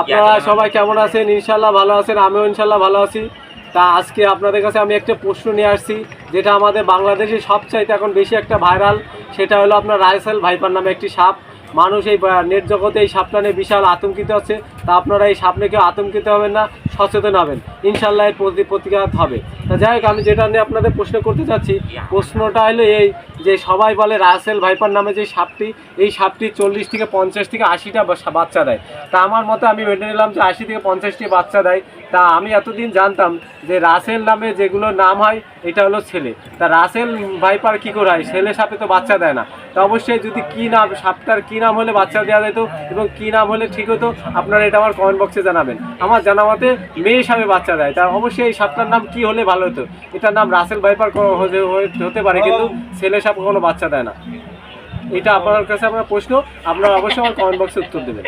আপনারা সবাই কেমন আছেন? ইনশাল্লাহ ভালো আছেন আমিও ইনশাল্লাহ ভালো আছি। তা আজকে আপনাদের কাছে আমি একটা প্রশ্ন নিয়ে আসছি। যেটা আমাদের বাংলাদেশে সবচাইতে এখন বেশি একটা ভাইরাল, সেটা হলো আপনার রাইসেল ভাইপার নামে একটি সাপ। মানুষ এই নেট জগতে এই সাপটা নিয়ে বিশাল আতঙ্কিত আছে। তা আপনারা এই সাপ নিয়ে কেউ আতঙ্কিত হবেন না, সচেতন হবেন। ইনশাল্লাহ এর প্রতি প্রতিঘাত হবে। তা যাই হোক, আমি যেটা নিয়ে আপনাদের প্রশ্ন করতে চাচ্ছি, প্রশ্নটা হলো এই যে সবাই বলে রাসেল ভাইপার নামে যে সাপটি, এই সাপটি চল্লিশ থেকে পঞ্চাশ থেকে আশিটা বাচ্চা দেয়। তা আমার মতে আমি মেনে নিলাম যে আশি থেকে পঞ্চাশটি বাচ্চা দেয়। তা আমি এতদিন জানতাম যে রাসেল নামে যেগুলো নাম হয়, এটা হলো ছেলে। তা রাসেল ভাইপার কী করে হয়? ছেলে সাপে তো বাচ্চা দেয় না। তা অবশ্যই যদি কী নাম, সাপটার কী নাম হলে বাচ্চা দেওয়া যেত এবং কী নাম হলে ঠিক হতো, আপনারা এটা আমার কমেন্ট বক্সে জানাবেন। আমার জানা মতে মেয়ে সাপে বাচ্চা দেয়। তা অবশ্যই এই সাপটার নাম কী হলে ভালো হতো? এটার নাম রাসেল ভাইপার হতে পারে, কিন্তু ছেলে সাপ কোনো বাচ্চা দেয় না। এটা আপনার কাছে আমার প্রশ্ন। আপনারা অবশ্যই আমার কমেন্ট বক্সে উত্তর দেবেন।